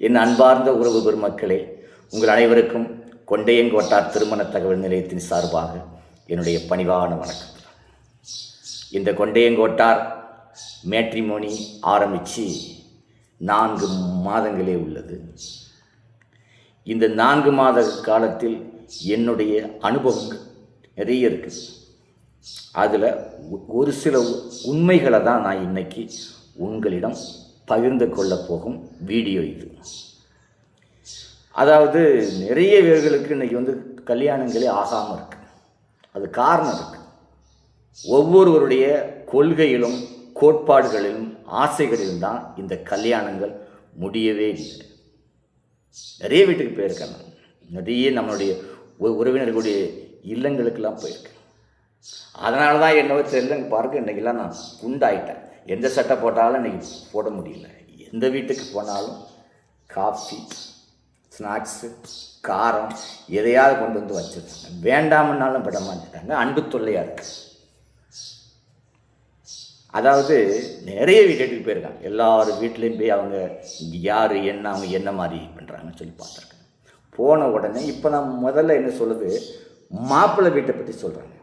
என் அன்பார்ந்த உறவு பெருமக்களே உங்கள் அனைவருக்கும் கொண்டையங்கோட்டார் திருமண தகவல் நிலையத்தின் சார்பாக என்னுடைய பணிவான வணக்கம் இந்த கொண்டையங்கோட்டார் மேட்ரிமோனி ஆரம்பித்து நான்கு மாதங்களே உள்ளது. இந்த நான்கு மாத காலத்தில் என்னுடைய அனுபவங்கள் நிறைய இருக்குது அதில் ஒரு சில உண்மைகளை தான் நான் இன்னைக்கு உங்களிடம் பகிர்ந்து கொள்ள போகும் வீடியோ இது. அதாவது நிறைய பேர்களுக்கு இன்றைக்கி வந்து கல்யாணங்களே ஆகாமல் இருக்குது அது காரணம் இருக்குது ஒவ்வொருவருடைய கொள்கையிலும் கோட்பாடுகளிலும் ஆசைகளிலும் தான் இந்த கல்யாணங்கள் முடியவே இல்லை. நிறைய வீட்டுக்கு போயிருக்கேன் நான். நிறைய நம்மளுடைய உ- உறவினர்களுடைய இல்லங்களுக்கெல்லாம் போயிருக்கேன். அதனால தான் என்னவோ தெரியல பாருங்க இன்றைக்கெல்லாம் நான் குண்டாயிட்டேன். எந்த சட்டை போட்டாலும் இன்றைக்கி போட முடியல. எந்த வீட்டுக்கு போனாலும் காஃபி ஸ்நாக்ஸு காரம் எதையாவது கொண்டு வந்து வச்சுருக்காங்க. வேண்டாமன்னாலும் விட மாட்டாங்க அன்பு தொல்லையாக இருக்குது அதாவது நிறைய வீட்டுக்கு போயிருக்காங்க. எல்லார் வீட்லேயும் போய் அவங்க யார் என்ன அவங்க என்ன மாதிரி பண்ணுறாங்கன்னு சொல்லி பார்த்துருக்காங்க. போன உடனே இப்போ நான் முதல்ல என்ன சொல்லுது? மாப்பிள்ளை வீட்டை பற்றி சொல்கிறாங்க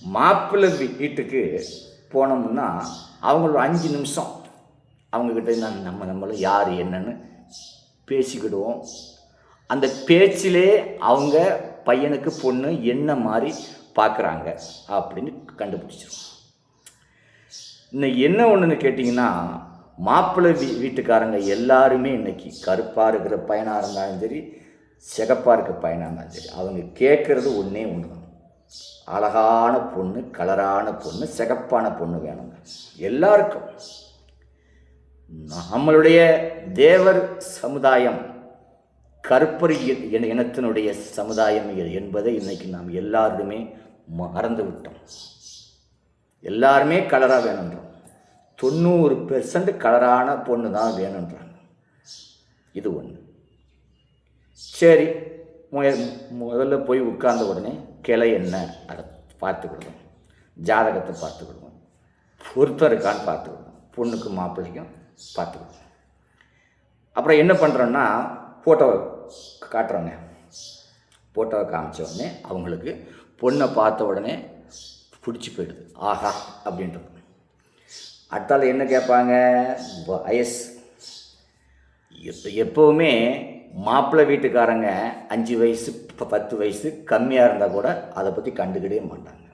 மாப்பிள்ளை வீ- வீட்டுக்கு போனோம்னா அவங்களோட அஞ்சு நிமிஷம் அவங்கக்கிட்ட நான் நம்ம நம்மளும் யார் என்னன்னு பேசிக்கிடுவோம். அந்த பேச்சிலே அவங்க பையனுக்கு பொண்ணு என்ன மாதிரி பார்க்குறாங்க அப்படின்னு கண்டுபிடிச்சிருவோம். இன்னைக்கு என்ன ஒன்றுன்னு கேட்டிங்கன்னா மாப்பிள்ளை வீ வீட்டுக்காரங்க எல்லாருமே இன்னைக்கு கருப்பாக இருக்கிற பையனாக இருந்தாலும் சரி சிகப்பாக இருக்கிற பையனாக இருந்தாலும் சரி அவங்க கேட்குறது ஒன்றே ஒன்று அழகான பொண்ணு கலரான பொண்ணு சிகப்பான பொண்ணு வேணுங்க. எல்லாருக்கும். நம்மளுடைய தேவர் சமுதாயம் கருப்பர் இன- இனத்தினுடைய சமுதாயம் என்பதை இன்றைக்கி நாம் எல்லாருமே மறந்து விட்டோம். எல்லாருமே கலராக வேணுன்றோம். தொண்ணூறு பெர்சன்ட் கலரான பொண்ணு தான் வேணுன்றாங்க. இது ஒன்று சரி மு- முதல்ல போய் உட்கார்ந்த உடனே கிளை என்ன? அதை பார்த்துக்கிடுவோம் ஜாதகத்தை பார்த்துக்கிடுவோம் ஒருத்தர் இருக்கான்னு பார்த்துக்கிடுவோம் பொண்ணுக்கு மாப்பிள்ளைக்கும் பார்த்துக்கிடுவோம் அப்புறம் என்ன பண்ணுறோன்னா ஃபோட்டோவை காட்டுறோங்க. ஃபோட்டோவை காமிச்ச உடனே அவங்களுக்கு பொண்ணை பார்த்த உடனே பிடிச்சி போயிடுது. ஆஹா அப்படின்றது அடுத்தால என்ன கேட்பாங்க? வயசு எப்போ எப்போவுமே மாப்பிள்ளை வீட்டுக்காரங்க அஞ்சு வயசு பத்து வயசு கம்மியாக இருந்தால் கூட அதை பற்றி கண்டுக்கிடவே மாட்டாங்க.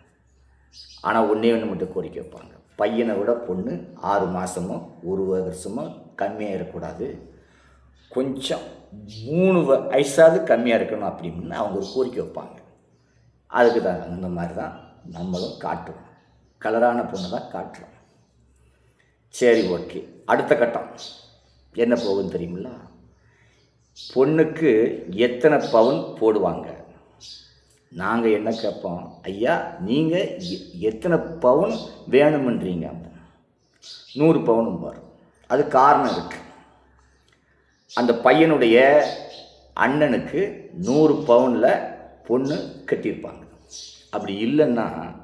ஆனால் ஒன்றே ஒன்று மட்டும் கோரிக்கை வைப்பாங்க. பையனை விட பொண்ணு ஆறு மாதமோ ஒரு வருஷமோ கம்மியாக இருக்கக்கூடாது. கொஞ்சம் மூணு வ- வயசாவது கம்மியாக இருக்கணும் அப்படின்னு அவங்க ஒரு கோரிக்கை வைப்பாங்க. அதுக்கு தான் அந்த மாதிரி தான் நம்மளும் காட்டுறோம். கலரான பொண்ணு தான் காட்டுறோம். சரி ஓகே. அடுத்த கட்டம். என்ன போகுதுன்னு தெரியுமில்ல? பொண்ணுக்கு எத்தனை பவுன் போடுவாங்க? நாங்கள் என்ன கேட்போம்? ஐயா நீங்கள் எத்தனை பவுன் வேணுமன்றீங்க? நூறு பவுனும் வரும். அது காரணம் இருக்கு. அந்த பையனுடைய அண்ணனுக்கு நூறு பவுனில் பொண்ணு கட்டியிருப்பாங்க. அப்படி இல்லைன்னா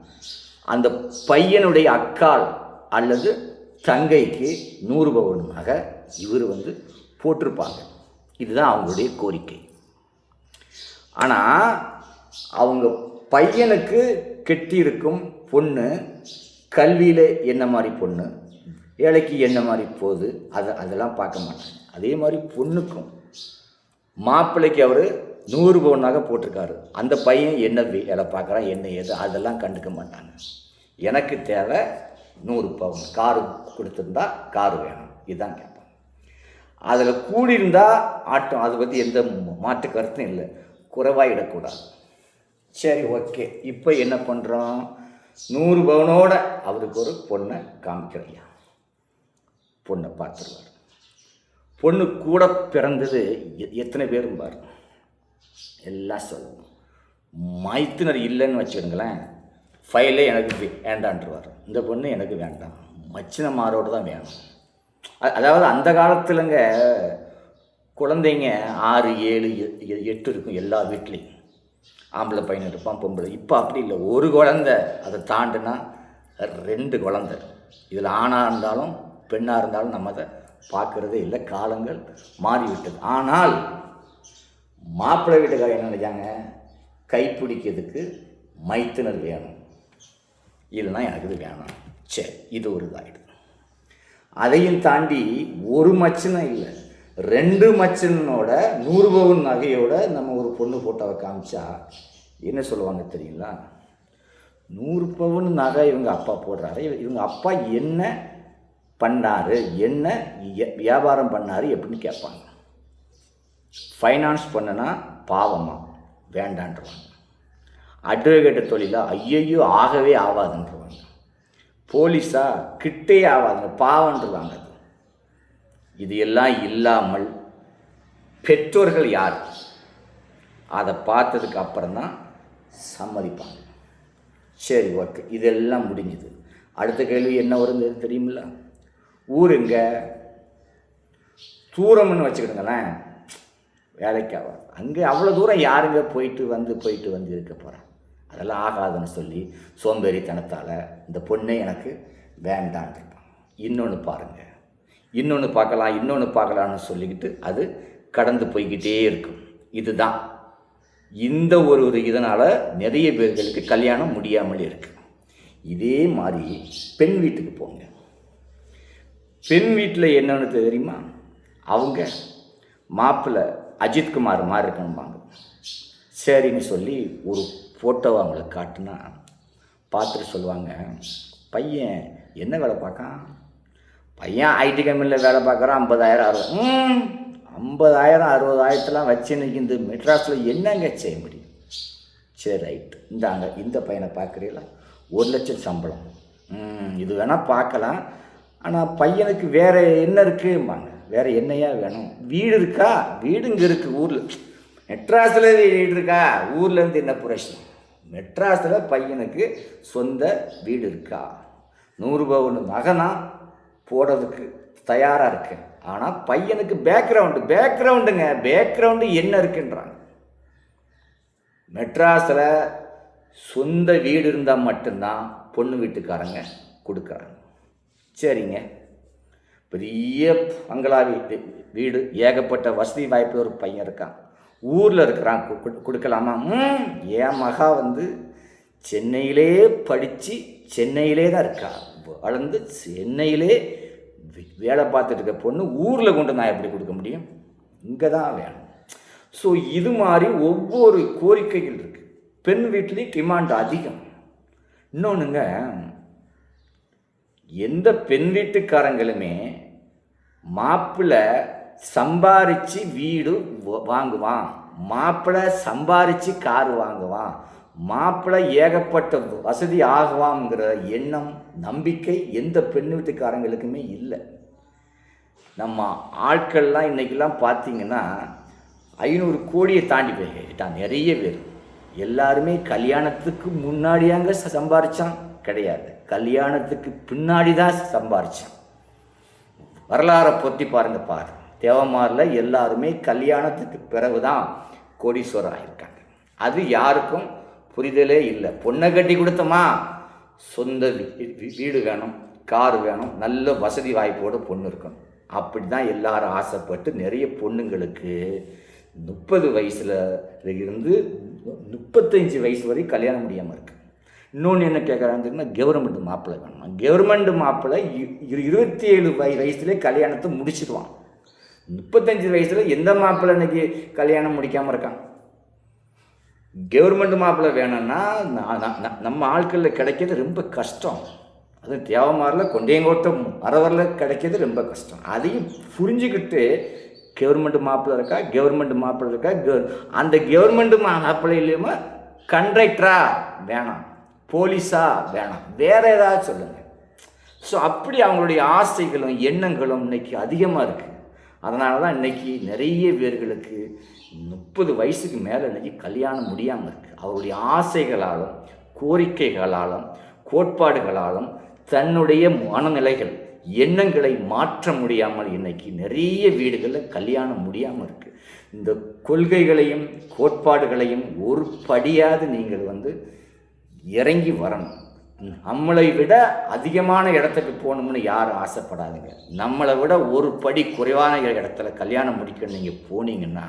அந்த பையனுடைய அக்காள் அல்லது தங்கைக்கு நூறு பவுனுமாக இவர் வந்து போட்டிருப்பாங்க. இதுதான் அவங்களுடைய கோரிக்கை. ஆனால் அவங்க பையனுக்கு கெட்டியிருக்கும் பொண்ணு கல்வியில் என்ன மாதிரி பொண்ணு வேலைக்கு என்ன மாதிரி போகுது அதை அதெல்லாம் பார்க்க மாட்டாங்க. அதே மாதிரி பொண்ணுக்கும். மாப்பிள்ளைக்கு அவர் நூறு பவுனாக போட்டிருக்காரு. அந்த பையன் என்ன வேலை பார்க்குறான் என்ன ஏது அதெல்லாம் கண்டுக்க மாட்டாங்க. எனக்கு தேவை நூறு பவுன். காரு கொடுத்துருந்தா காரு வேணும். இதுதான் கேட்பேன். அதில் கூடியிருந்தால் ஆட்டம். அதை பற்றி எந்த மாற்று கருத்தும் இல்லை. குறைவாயிடக்கூடாது. சரி ஓகே. இப்போ என்ன பண்ணுறோம் நூறு பவனோட அவருக்கு ஒரு பொண்ணை காமிக்கிறையா பொண்ணை பார்த்துருவார். பொண்ணு கூட பிறந்தது எத்தனை பேரும் பாரு. எல்லாம் சொல்லணும். மைத்தினர் இல்லைன்னு வச்சுக்கோங்களேன். ஃபைலே எனக்கு வே- வேண்டான்றுவார். இந்த பொண்ணு எனக்கு வேண்டாம். மச்சினமாரோடு தான் வேணும். அதாவது அந்த காலத்துலங்க குழந்தைங்க ஆறு ஏழு எ- எ- எட்டு இருக்கும் எல்லா வீட்லேயும். ஆம்பளை பையன் இருப்பான் பொம்பளை. இப்போ அப்படி இல்லை. ஒரு குழந்தை அதை தாண்டுனா ரெண்டு குழந்தை. இதில் ஆணாக இருந்தாலும் பெண்ணாக இருந்தாலும் நம்ம அதை பார்க்குறதே இல்லை. காலங்கள் மாறிவிட்டது. ஆனால் மாப்பிள்ளை வீட்டுக்காக என்ன நினைச்சாங்க? கைப்பிடிக்கிறதுக்கு மைத்துனர் வேணும். இல்லைன்னா எனக்கு இது வேணாம். சரி இது ஒரு இதாகிடுது அதையும் தாண்டி ஒரு மச்சனும் இல்லை. ரெண்டு மச்சனோட நூறு பவுன் நகையோட நம்ம ஒரு பொண்ணு ஃபோட்டோவை காமிச்சா என்ன சொல்லுவாங்க தெரியுங்களா? நூறு பவுன் நகை இவங்க அப்பா போடுறாரு. இவங்க அப்பா என்ன பண்ணாரு? என்ன வியாபாரம் பண்ணாரு எப்படின்னு கேட்பாங்க. ஃபைனான்ஸ் பண்ணனா பாவமா? வேண்டான்றவாங்க. அட்வொகேட்டு தொழிலாக ஐயையோ ஆகவே ஆகாதுன்றவாங்க. போலீஸா? கிட்டே ஆகாதுங்க பாவன்றுவாங்க அது. இது எல்லாம் இல்லாமல் பெற்றோர்கள் யார்? அதை பார்த்ததுக்கு அப்புறம் தான் சம்மதிப்பாங்க. சரி ஓகே. இதெல்லாம் முடிஞ்சுது. அடுத்த கேள்வி என்ன வருது தெரியுமில்ல? ஊருங்க தூரம்னு வச்சுக்கிடுங்களேன். வேலைக்கு ஆகாது. அங்கே அவ்வளோ தூரம் யாருங்க போயிட்டு வந்து போயிட்டு வந்து இருக்க போகிறேன் அதெல்லாம் ஆகாதுன்னு சொல்லி சோம்பேறித்தனத்தால் இந்த பொண்ணே எனக்கு வேண்டான்னு இன்னொன்று பாருங்கள் இன்னொன்று பார்க்கலாம் இன்னொன்று பார்க்கலான்னு சொல்லிக்கிட்டு அது கடந்து போய்கிட்டே இருக்கும். இதுதான். இந்த ஒரு ஒரு இதனால் நிறைய பேர்களுக்கு கல்யாணம் முடியாமல் இருக்கு. இதே மாதிரி பெண் வீட்டுக்கு போங்க. பெண் வீட்டில் என்னென்னு தெரியுமா? அவங்க மாப்பிள்ளை அஜித்குமார் மாதிரி இருக்கணும்பாங்க. சரின்னு சொல்லி ஒரு ஃபோட்டோவை அவங்களுக்கு காட்டுனா பார்த்துட்டு சொல்லுவாங்க பையன் என்ன வேலை பார்க்கான்? பையன் ஐடி கம்பெனியில் வேலை பார்க்குறான் ஐம்பதாயிரம் அறுபது ஐம்பதாயிரம் அறுபதாயிரத்தெலாம் வச்சு இன்னைக்கு இந்த மெட்ராஸில் என்னங்க செய்ய முடியும்? சரி ரைட் இந்தாங்க இந்த பையனை பார்க்குறீங்களா? ஒரு லட்சம் சம்பளம். இது வேணால் பார்க்கலாம். ஆனால் பையனுக்கு வேறு என்ன இருக்கும்பாங்க? வேறு என்னையா வேணும்? வீடு இருக்கா? வீடு இங்கே இருக்குது ஊரில். மெட்ராஸில் வீடு இருக்கா? ஊர்லேருந்து என்ன பிரச்சனை மெட்ராஸில் பையனுக்கு சொந்த வீடு இருக்கா? நூறு பவுன் மகனா போடுறதுக்கு தயாராக இருக்கேன் ஆனால் பையனுக்கு பேக்ரவுண்டு பேக்ரவுண்டுங்க பேக்ரவுண்டு என்ன இருக்குன்றாங்க. மெட்ராஸில் சொந்த வீடு இருந்தால் மட்டும்தான் பொண்ணு வீட்டுக்காரங்க கொடுக்குறாங்க. சரிங்க. பெரிய பங்களா வீட்டு வீடு ஏகப்பட்ட வசதி வாய்ப்பு ஒரு பையன் இருக்கான். ஊரில் இருக்கிறான். கு- கொடுக்கலாமா? என் மகா வந்து சென்னையிலே படித்து சென்னையிலே தான் இருக்கா. வளர்ந்து சென்னையிலே வேலை பார்த்துட்டு இருக்க பொண்ணு ஊரில் கொண்டு நான் எப்படி கொடுக்க முடியும்? இங்கே தான் வேணும். ஸோ இது மாதிரி ஒவ்வொரு கோரிக்கைகள் இருக்குது பெண் வீட்லேயும் டிமாண்ட் அதிகம். இன்னொன்றுங்க எந்த பெண் வீட்டுக்காரங்களுமே மாப்பிள்ளை சம்பாரித்து வீடு வ- வாங்குவான். மாப்பிள்ளை சம்பாரித்து கார் வாங்குவான். மாப்பிள்ளை ஏகப்பட்ட வசதி ஆகுவாங்கிற எண்ணம் நம்பிக்கை எந்த பெண் வீட்டுக்காரங்களுக்குமே இல்லை. நம்ம ஆட்கள்லாம் இன்றைக்கெல்லாம் பார்த்தீங்கன்னா ஐநூறு கோடியை தாண்டி போய்ட்டான் நிறைய பேர். எல்லாருமே கல்யாணத்துக்கு முன்னாடியாங்க சம்பாரித்தான் கிடையாது. கல்யாணத்துக்கு பின்னாடி தான் சம்பாரிச்சான். வரலாறை பொத்தி பாருங்கள் பாரு தேவமாரில் எல்லாருமே கல்யாணத்துக்கு பிறகு தான் கோடீஸ்வரர் ஆகியிருக்காங்க அது யாருக்கும் புரிதலே இல்லை. பொண்ணை கட்டி கொடுத்தோமா? சொந்த வீடு வேணும் கார் வேணும் நல்ல வசதி வாய்ப்போடு பொண்ணு இருக்கணும். அப்படி தான் எல்லாரும் ஆசைப்பட்டு நிறைய பொண்ணுங்களுக்கு முப்பது வயசில் இருந்து முப்பத்தஞ்சு வயசு வரை கல்யாணம் முடியாமல் இருக்கு. இன்னொன்று என்ன கேட்குறாங்கன்னா கவர்மெண்ட் மாப்பிள்ளை வேணுமா? கவர்மெண்ட் மாப்பிள்ளை இ- இரு- இருபத்தி ஏழு வய வயசுலேயே கல்யாணத்தை முடிச்சிடுவான் முப்பத்தஞ்சு வயசில் எந்த மாப்பிள்ளை இன்னைக்கு கல்யாணம் முடிக்காமல் இருக்கான்? கவர்மெண்ட் மாப்பிள்ளை வேணும்னா நான் நம்ம ஆட்களில் கிடைக்கிறது ரொம்ப கஷ்டம். அது தேவமாரில் கொண்டையங்கோட்டம் மரவரில் கிடைக்கிறது ரொம்ப கஷ்டம். அதையும் புரிஞ்சுக்கிட்டு கவர்மெண்ட் மாப்பிள்ளை இருக்கா கவர்மெண்ட் மாப்பிள்ளை இருக்கா கவர் அந்த கவர்மெண்ட் மாப்பிள்ளையிலையுமே கண்ட்ரக்டரா வேணாம் போலீஸா வேணாம். வேற ஏதாவது சொல்லுங்கள் ஸோ அப்படி அவங்களுடைய ஆசைகளும் எண்ணங்களும் இன்னைக்கு அதிகமாக இருக்குது அதனால தான் இன்னைக்கு நிறைய பேர்களுக்கு முப்பது வயசுக்கு மேலே இன்னைக்கு கல்யாணம் முடியாமல் இருக்குது அவருடைய ஆசைகளாலும் கோரிக்கைகளாலும் கோட்பாடுகளாலும் தன்னுடைய மனநிலைகள் எண்ணங்களை மாற்ற முடியாமல் இன்னைக்கு நிறைய வீடுகளில் கல்யாணம் முடியாமல் இருக்குது இந்த கொள்கைகளையும் கோட்பாடுகளையும் ஒரு படியாவது நீங்கள் வந்து இறங்கி வரணும். நம்மளை விட அதிகமான இடத்துக்கு போகணும்னு யாரும் ஆசைப்படாதுங்க. நம்மளை விட ஒரு படி குறைவான இடத்துல கல்யாணம் முடிக்கணும் நீங்கள் போனீங்கன்னா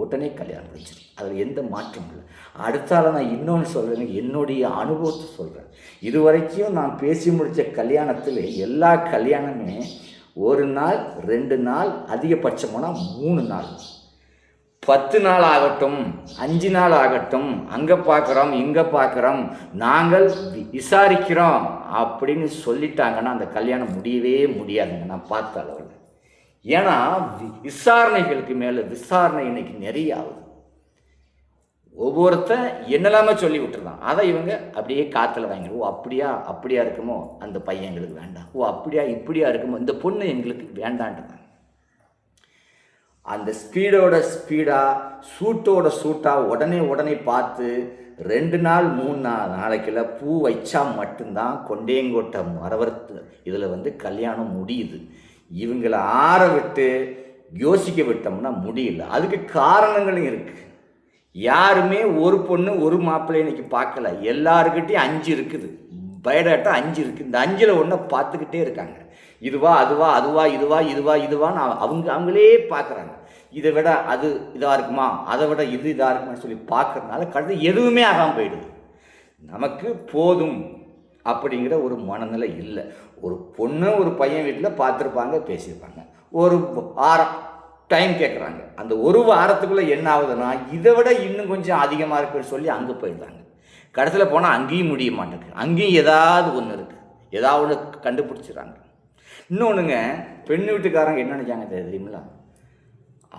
உடனே கல்யாணம் முடிச்சிடும் அதில் எந்த மாற்றமும் இல்லை. அடுத்தால நான் இன்னொன்று சொல்கிறேங்க என்னுடைய அனுபவத்தை சொல்கிறேன் இது வரைக்கும் நான் பேசி முடித்த கல்யாணத்தில் எல்லா கல்யாணமே ஒரு நாள் ரெண்டு நாள் அதிகபட்சமான மூணு நாள். பத்து நாள் ஆகட்டும் அஞ்சு நாள் ஆகட்டும் அங்கே பார்க்குறோம் இங்கே பார்க்குறோம் நாங்கள் விசாரிக்கிறோம் அப்படின்னு சொல்லிட்டாங்கன்னா அந்த கல்யாணம் முடியவே முடியாதுங்க நான் பார்த்த அளவில். ஏன்னா விசாரணைகளுக்கு மேலே விசாரணை இன்னைக்கு நிறைய ஆகுது. ஒவ்வொருத்தன் என்னெல்லாமே சொல்லி விட்டுருந்தான். அதை இவங்க அப்படியே காற்றுல வாங்கி ஓ அப்படியா அப்படியா இருக்குமோ அந்த பையன் எங்களுக்கு வேண்டாம். ஓ அப்படியா இப்படியா இருக்குமோ இந்த பொண்ணு எங்களுக்கு வேண்டான்றாங்க அந்த ஸ்பீடோட ஸ்பீடாக சூட்டோட சூட்டாக உடனே உடனே பார்த்து ரெண்டு நாள் மூணு நாள் நாளைக்குள்ள பூ வச்சா மட்டும்தான் கொண்டேங்கோட்டை மரவர்த்து இதில் வந்து கல்யாணம் முடியுது. இவங்களை ஆற விட்டு யோசிக்க விட்டோம்னா முடியல. அதுக்கு காரணங்களும் இருக்குது யாருமே ஒரு பொண்ணு ஒரு மாப்பிள்ளை இன்னைக்கு பார்க்கல. எல்லாருக்கிட்டையும் அஞ்சு இருக்குது. பயோடேட்டா அஞ்சு இருக்குது இந்த அஞ்சில் ஒன்றை பார்த்துக்கிட்டே இருக்காங்க. இதுவா அதுவா அதுவா இதுவா இதுவா இதுவான்னு அவங்க அவங்களே பார்க்குறாங்க. இதை விட அது இதாக இருக்குமா? அதை விட இது இதாக இருக்குமான்னு சொல்லி பார்க்கறதுனால கடைசி எதுவுமே ஆகாமல் போயிடுது. நமக்கு போதும் அப்படிங்கிற ஒரு மனநிலை இல்லை. ஒரு பொண்ணு ஒரு பையன் வீட்டில் பார்த்துருப்பாங்க பேசியிருப்பாங்க. ஒரு வாரம் டைம் கேட்குறாங்க. அந்த ஒரு வாரத்துக்குள்ளே என்ன ஆகுதுன்னா இதை விட இன்னும் கொஞ்சம் அதிகமாக இருக்குன்னு சொல்லி அங்கே போயிடுறாங்க. கடைசியில் போனால் அங்கேயும் முடிய மாட்டேங்குது. அங்கேயும் ஏதாவது ஒன்று இருக்குது ஏதாவது ஒன்று கண்டுபிடிச்சிடுறாங்க. இன்னொன்றுங்க பெண் வீட்டுக்காரங்க என்ன நினைச்சாங்க தெரியுங்களா?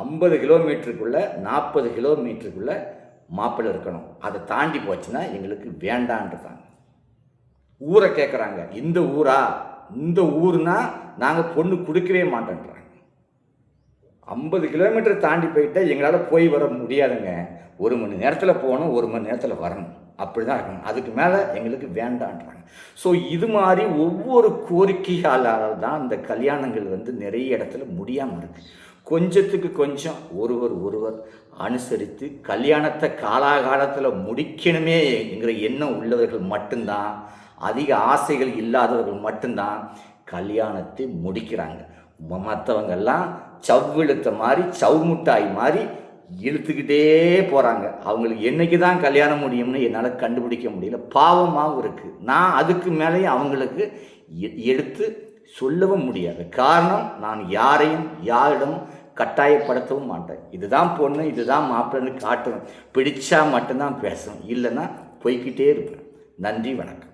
ஐம்பது கிலோமீட்டருக்குள்ளே நாற்பது கிலோமீட்டருக்குள்ளே மாப்பிள்ளை இருக்கணும். அதை தாண்டி போச்சுன்னா எங்களுக்கு வேண்டான்றதாங்க ஊரை கேட்குறாங்க இந்த ஊரா? இந்த ஊர்னா நாங்கள் பொண்ணு கொடுக்கவே மாட்டேன்றாங்க. ஐம்பது கிலோமீட்டர் தாண்டி போயிட்டால் எங்களால் போய் வர முடியாதுங்க. ஒரு மணி நேரத்தில் போகணும் ஒரு மணி நேரத்தில் வரணும். அப்படி தான் இருக்கணும். அதுக்கு மேலே எங்களுக்கு வேண்டான்றாங்க. ஸோ இது மாதிரி ஒவ்வொரு கோரிக்கையாளால் தான் இந்த கல்யாணங்கள் வந்து நிறைய இடத்துல முடியாமல் இருக்குது கொஞ்சத்துக்கு கொஞ்சம் ஒருவர் ஒருவர் அனுசரித்து கல்யாணத்தை காலாகாலத்தில் முடிக்கணுமே என்கிற எண்ணம் உள்ளவர்கள் மட்டும்தான் அதிக ஆசைகள் இல்லாதவர்கள் மட்டும்தான் கல்யாணத்தை முடிக்கிறாங்க. மற்றவங்கெல்லாம் சவ்விழுத்த மாதிரி சவுமுட்டாய் மாதிரி இழுத்துக்கிட்டே போகிறாங்க அவங்களுக்கு என்றைக்கு தான் கல்யாணம் முடியும்னு என்னால் கண்டுபிடிக்க முடியல. பாவமாகவும் இருக்குது நான் அதுக்கு மேலேயும் அவங்களுக்கு எ- எடுத்து சொல்லவும் முடியாது. காரணம் நான் யாரையும் யாரிடமும் கட்டாயப்படுத்தவும் மாட்டேன். இதுதான் பொண்ணு இதுதான் மாப்பிள்ளைன்னு காட்டணும். பிடிச்சா மட்டும்தான் பேசணும். இல்லைன்னா போய்கிட்டே இருப்பேன். நன்றி வணக்கம்.